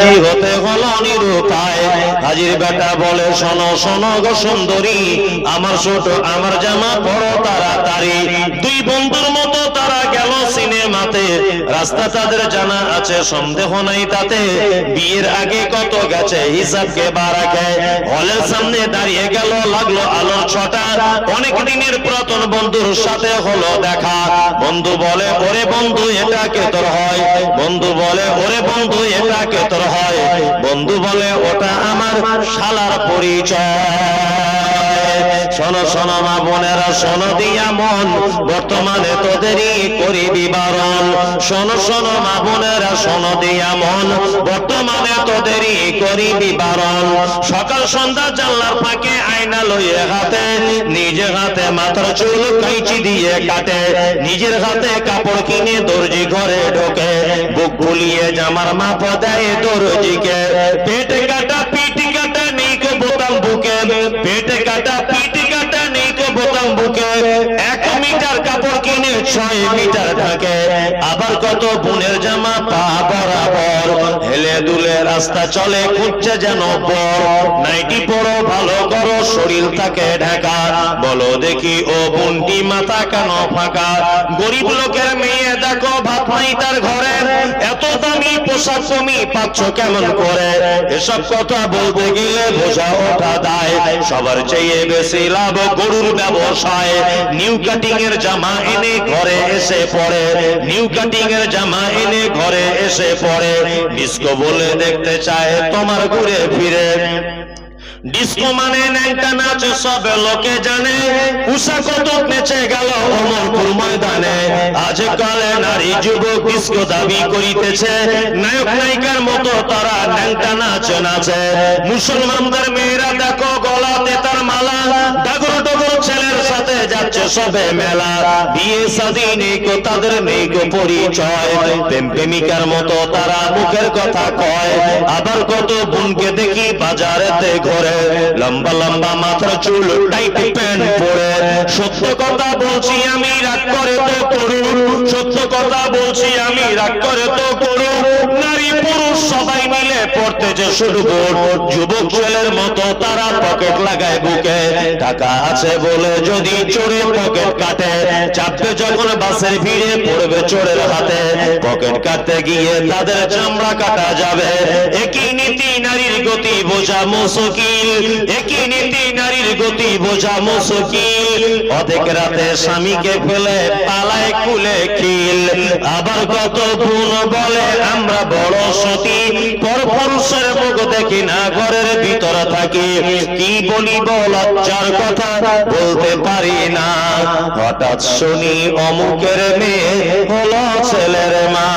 রাজি হতে হলো নিরুপায় হাজির বেটা বলে, শোনো শোনো গো সুন্দরী, আমার ছোট, আমার জামা বড় তাড়াতাড়ি। দুই বন্ধুর মতো তারা গেল সিনেমাতে। রাস্তা তাদের জানা আছে, সন্দেহ নাই তাতে। বিয়ের আগে কত গেছে হিসাবকে বারাকে হলের সামনে দাঁড়িয়ে গেল, লাগল আলোর ছটা। অনেক দিনের পুরাতন বন্ধুর সাথে হলো দেখা। বন্ধু বলে, ওরে বন্ধু, এটা কে তোর হয়? বন্ধু বলে, ওরে বন্ধু, এটা কে তোর হয়? বন্ধু বলে, ওটা শালার পরিচয়। শোনো শোনো মা বোনেরা, শোনো দিয়া মন। বর্তমানে তোদেরই করি বিবরণ। শোনো শোনো মা বোনেরা, শোনো দিয়া মন। বর্তমানে তোদেরই করি বিবরণ। সকাল সন্ধ্যা জানলার ফাঁকে আয়না লইয়ে হাতে নিজে হাতে মাথার চুল কাইচি দিয়ে কাটে। নিজের হাতে কাপড় কিনে দর্জি ঘরে ঢোকে। বুক ফুলিয়ে জামার মাপ দেয় দর্জিকে। দুলে রাস্তা চলে, খুঁজছে যেন পর নাইটি পরো, ভালো করো, শরীর থাকে ঢাকা। বলো দেখি, ও বন্টি মাথা কেন ফাঁকা? গরিব লোকের মেয়ে দেখো, ভাত নাই তার ঘরে। পোশাক তুমি পাচ্ছ কেমন করে? এসব কথা বলতে গিয়ে বোঝা ওঠা দায় সবার চেয়ে বেশি লাভ গরুর ব্যবসায়। নিউ কাটিং এর জামা এনে ঘরে এসে পড়ে। নিউ কাটিং এর জামা এনে ঘরে এসে পড়ে। ডিস্কো বলে দেখতে চায় তোমার ঘুরে ফিরে। ডিস্কো মানে ন্যাংটা নাচ, সব লোকে জানে। উষা কত নেচে গেল অমরপুর ময়দানে। আজকালে নারী যুবক ডিস্কো দাবি করিতেছে। নায়ক নায়িকার মতো তারা ন্যাংটা নাচ নাচে। মুসলমানদের মেয়েরা দেখো গলাতে তার মালা। ছেলের সাথে যাচ্ছে সবে মেলা। বিয়ে শাদী নেই কো তাদের নেই কো পরিচয়। প্রেম প্রেমিকার মতো তারা মুখের কথা কয়। আবার কত বোনকে দেখি বাজারেতে ঘরে। লম্বা লম্বা মাথার চুল টাইট প্যান্ট পরে। সত্য কথা বলছি আমি, রাগ করে তো করুন। সত্য কথা বলছি আমি, রাগ করে তো করু নারী পুরুষ সবাই মিলে পড়তেছে শুরু বোর্ড, যুবক ছেলের মতো তারা পকেট লাগায় বুকে। টাকা আছে বলে যদি চোরের পকেট কাটে চাপবে যখন বাসের ভিড়ে পড়বে চোরের হাতে, পকেট কাটতে গিয়ে তাদের চামড়া কাটা যাবে। একই নীতি নারীর গতি বোঝা মুশকিল, একই নীতি নারীর গতি বোঝা মুশকিল। অধিক রাতে স্বামীকে ফেলে পালায় কুলে খিল। আবার কত গুণ বলে, আমরা বড় সতী পর পুরুষের মুখ দেখি না, ঘরের ভিতর থাকি। কি বলিব লজ্জার কথা বলতে পারি না। হঠাৎ শুনি অমুকের মেয়ে হলো ছেলের মা।